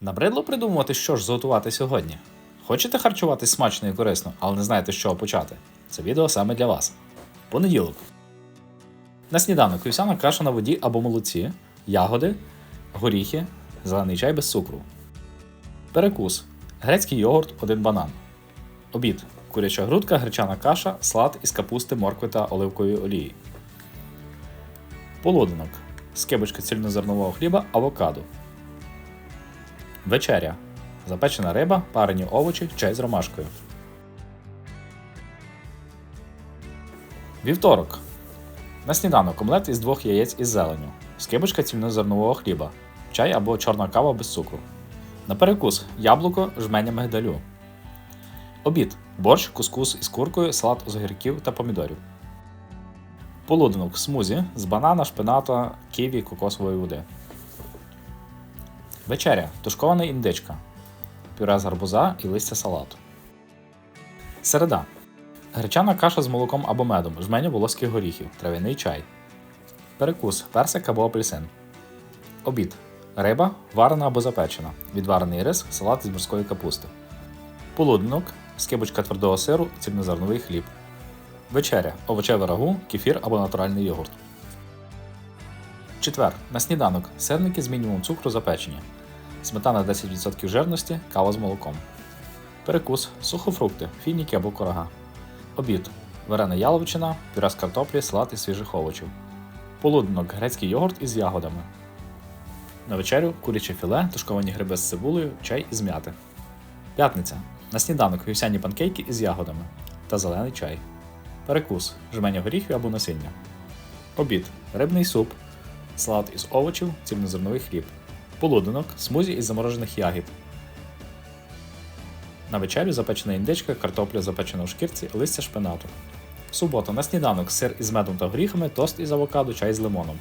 Набридло придумувати, що ж зготувати сьогодні? Хочете харчуватись смачно і корисно, але не знаєте, з чого почати? Це відео саме для вас. Понеділок. На сніданок вівсяна каша на воді або молоці, ягоди, горіхи, зелений чай без цукру. Перекус. Грецький йогурт, один банан. Обід. Куряча грудка, гречана каша, салат із капусти, моркви та оливкової олії. Полуденок. Скибочка цільнозернового хліба, авокадо. Вечеря. Запечена риба, парені овочі, чай з ромашкою. Вівторок. На сніданок омлет із двох яєць із зеленю. Скибочка цільнозернового хліба. Чай або чорна кава без цукру. На перекус яблуко, жменя мигдалю. Обід. Борщ, кускус із куркою, салат з огірків та помідорів. Полуденок смузі з банана, шпината, ківі, кокосової води. Вечеря. Тушкована індичка. Пюре з гарбуза і листя салату. Середа. Гречана каша з молоком або медом, жменя волоських горіхів, трав'яний чай. Перекус. Персик або апельсин. Обід. Риба, варена або запечена. Відварений рис, салат з морської капусти. Полуденок. Скибочка твердого сиру, цільнозерновий хліб. Вечеря. Овочеве рагу, кефір або натуральний йогурт. Четвер. На сніданок. Сирники з мінімум цукру запечені. Сметана 10% жирності, кава з молоком. Перекус. Сухофрукти, фініки або корага. Обід. Варена яловичина, пюре з картоплі, салат із свіжих овочів. Полуденок. Грецький йогурт із ягодами. На вечерю куряче філе, тушковані гриби з цибулею, чай із м'яти. П'ятниця. На сніданок вівсяні панкейки із ягодами та зелений чай. Перекус жменя горіхів або насіння. Обід рибний суп, салат із овочів, цільнозерновий хліб. Полуденок смузі із заморожених ягід. На вечерю запечена індичка, картопля запечена у шкірці, листя шпинату. Субота на сніданок сир із медом та горіхами, тост із авокадо, чай з лимоном.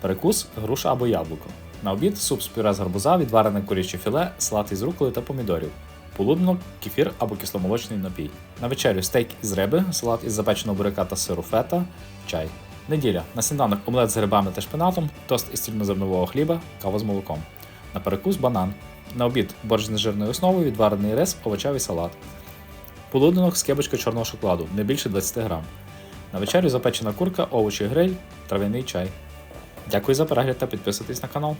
Перекус груша або яблуко. На обід суп з пюре з гарбуза, відварене куряче філе, салат із руколи та помідорів. Полуденок, кефір або кисломолочний напій. На вечерю стейк із риби, салат із запеченого буряка та сиру фета, чай. Неділя. На сніданок омлет з грибами та шпинатом, тост із цільнозернового хліба, кава з молоком. На перекус банан. На обід борщ з нежирною основою, відварений рис, овочевий салат. Полуденок скибочка чорного шоколаду, не більше 20 грам. На вечерю запечена курка, овочі гриль, трав'яний чай. Дякую за перегляд та підписуйтесь на канал.